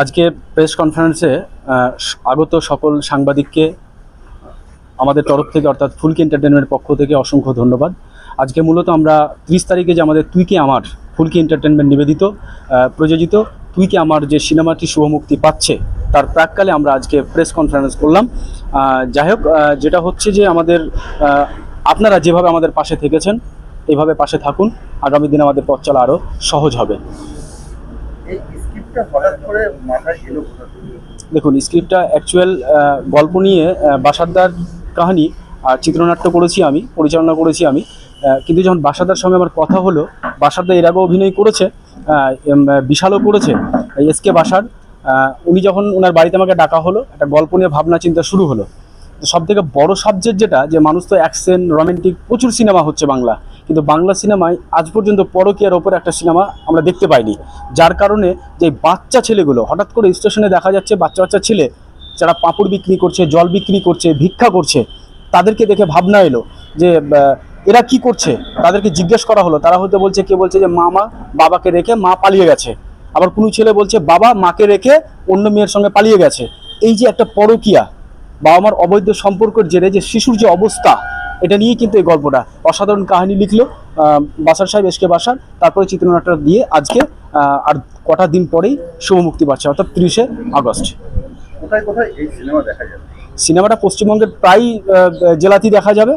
আজকে প্রেস কনফারেন্সে আগত সকল সাংবাদিককে, আমাদের তরফ থেকে, অর্থাৎ ফুলকি এন্টারটেনমেন্টের পক্ষ থেকে অসংখ্য ধন্যবাদ। আজকে মূলত আমরা ত্রিশ তারিখে যে আমাদের তুই কি আমার ফুলকি এন্টারটেনমেন্ট নিবেদিত প্রযোজিত তুই কি আমার যে সিনেমাটি শুভমুক্তি পাচ্ছে, তার প্রাককালে আমরা আজকে প্রেস কনফারেন্স করলাম। যাই হোক যেটা হচ্ছে যে আমাদের আপনারা যেভাবে আমাদের পাশে থেকেছেন এইভাবে পাশে থাকুন। আগামী দিনে আমাদের পথ চলা আরও সহজ হবে। দেখুন স্ক্রিপ্টটা অ্যাকচুয়াল গল্প নিয়ে আহ, বাসারদার কাহিনী আর চিত্রনাট্য করেছি আমি পরিচালনা করেছি আমি। কিন্তু যখন বাসাদার সঙ্গে আমার কথা হলো বাসাদা এর আগেও অভিনয় করেছে বিশালও করেছে এস কে বাসার। উনি যখন ওনার বাড়িতে আমাকে ডাকা হলো একটা গল্প নিয়ে ভাবনা চিন্তা শুরু হলো। সব থেকে বড় সাবজেক্ট যেটা যে মানুষ তো অ্যাকশন রোমান্টিক প্রচুর সিনেমা হচ্ছে বাংলা। কিন্তু বাংলা সিনেমায় আজ পর্যন্ত পরকীয়ার ওপর একটা সিনেমা আমরা দেখতে পাইনি। যার কারণে যে বাচ্চা ছেলেগুলো, হঠাৎ করে স্টেশনে দেখা যাচ্ছে বাচ্চা বাচ্চা ছেলে, যারা পাঁপড় বিক্রি করছে, জল বিক্রি করছে, ভিক্ষা করছে, তাদেরকে দেখে ভাবনা এলো যে এরা কি করছে? তাদেরকে জিজ্ঞেস করা হলো। তারা হয়তো বলছে, কে বলছে যে মামা বাবাকে রেখে মা পালিয়ে গেছে। আবার কোনো ছেলে বলছে, বাবা, মাকে রেখে অন্য মেয়ের সঙ্গে পালিয়ে গেছে। এই যে একটা পরকীয়া বাবা মার অবৈধ সম্পর্কের জেরে যে শিশুর যে অবস্থা এটা নিয়েই কিন্তু এই গল্পটা। অসাধারণ কাহিনী লিখলো বাসার সাহেব এসকে বাসার তারপরে চিত্রনাট্য দিয়ে আজকে আর কটা দিন পরেই শুভমুক্তি পাচ্ছে অর্থাৎ তিরিশে আগস্ট। কোথায় কোথায় এই সিনেমা দেখা যাবে? সিনেমাটা পশ্চিমবঙ্গের প্রায় জেলাতেই দেখা যাবে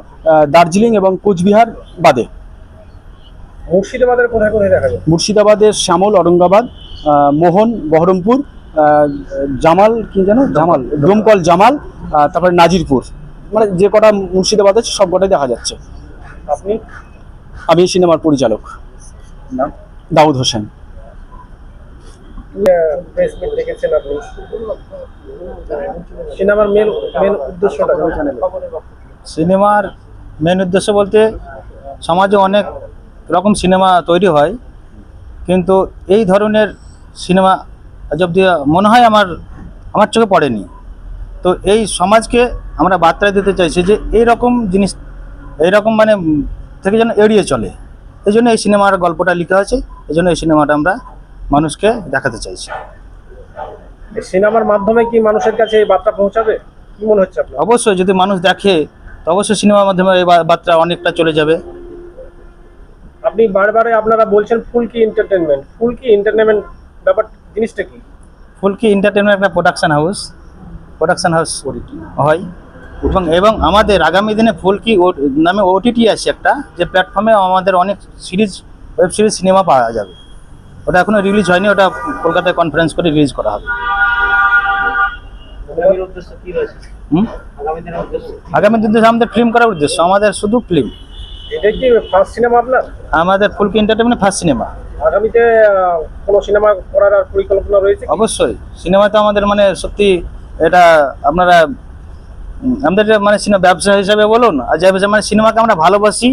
দার্জিলিং এবং কোচবিহার বাদে। মুর্শিদাবাদের কোথায় কোথায় দেখা যাবে? মুর্শিদাবাদের শ্যামল অরঙ্গাবাদ মোহন বহরমপুর জামাল কি যেন? জামাল ডোমকল জামাল তারপরে নাজিরপুর। মানে যে কটা মুর্শিদাবাদ আছে সব কটাই দেখা যাচ্ছে। আপনি? আমি সিনেমার পরিচালক। নাম? দাউদ হোসেন। সিনেমার মেন মেন উদ্দেশ্যটা সিনেমার মেন উদ্দেশ্য বলতে সমাজে অনেক রকম সিনেমা তৈরি হয় কিন্তু এই ধরনের সিনেমা আজ অব্দি মনে হয় আমার আমার চোখে পড়েনি। তো এই সমাজকে আমরা বার্তা দিতে চাইছি যে এই রকম জিনিস এই রকম মানে থেকে যেন এড়িয়ে চলে। এই জন্য এই সিনেমার গল্পটা লেখা আছে এই জন্য এই সিনেমাটা আমরা মানুষকে দেখাতে চাইছি। সিনেমার মাধ্যমে কি মানুষের কাছে এই বার্তা পৌঁছাবে? কি মনে হচ্ছে আপনার? অবশ্যই যদি মানুষ দেখে তো অবশ্যই সিনেমার মাধ্যমে এই বার্তা অনেকটা চলে যাবে। আপনি বারবারে আপনারা বলছেন ফুল কি এন্টারটেনমেন্ট ফুল কি এন্টারটেনমেন্ট ব্যাপার জিনিসটা কি? ফুলকি এন্টারটেনমেন্ট একটা প্রোডাকশন হাউস প্রোডাকশন হাউস হয়। এবং এবং আমাদের আগামী দিনে ফুলকি নামে ওটিটি আছে একটা যে প্ল্যাটফর্মে আমাদের অনেক সিরিজ ওয়েব সিরিজ সিনেমা পাওয়া যাবে। ওটা এখনও রিলিজ হয়নি ওটা কলকাতায় কনফারেন্স করে রিলিজ করা হবে। আগামী দিনে আমাদের ফিল্ম করার উদ্দেশ্য আমাদের শুধু ফিল্ম এটা কি ফার্স্ট সিনেমা আপনার? আমাদের ফুলকি এন্টারটেনমেন্ট ফার্স্ট সিনেমা আগামীতে কোনো সিনেমা করার আর পরিকল্পনা রয়েছে অবশ্যই। সিনেমা তো আমাদের মানে সত্যি এটা আপনারা আমাদের মানে সিনেমা ব্যবসা হিসাবে বলুন আর যে ব্যবসা মানে সিনেমাকে আমরা ভালোবাসি।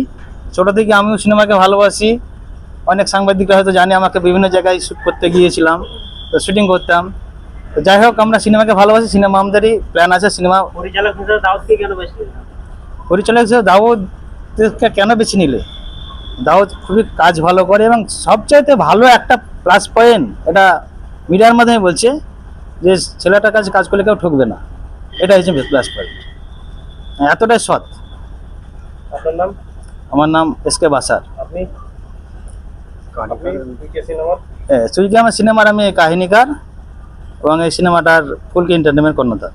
ছোটো থেকে আমিও সিনেমাকে ভালোবাসি। অনেক সাংবাদিকরা হয়তো জানে আমাকে বিভিন্ন জায়গায় শ্যুট করতে গিয়েছিলাম তো শুটিং করতাম। তো যাই হোক আমরা সিনেমাকে ভালোবাসি সিনেমা আমাদেরই প্ল্যান আছে সিনেমা পরিচালক হিসেবে দাউদকে কেন বেশি পরিচালক হিসেবে দাউদকে কেন বেছে নিলে? দাউদ খুবই কাজ ভালো করে এবং সবচাইতে ভালো একটা প্লাস পয়েন্ট এটা মিডিয়ার মাধ্যমে বলছে যে ছেলেটার কাছে কাজ করলে কেউ ঠকবে না। এটা হচ্ছে প্লাস পয়েন্ট এতটাই সৎ। আপনার নাম? আমার নাম এস কে বাসার আপনি আমার সিনেমার আমি কাহিনীকার এবং এই সিনেমাটার ফুলকি এন্টারটেনমেন্ট কর্ণধার।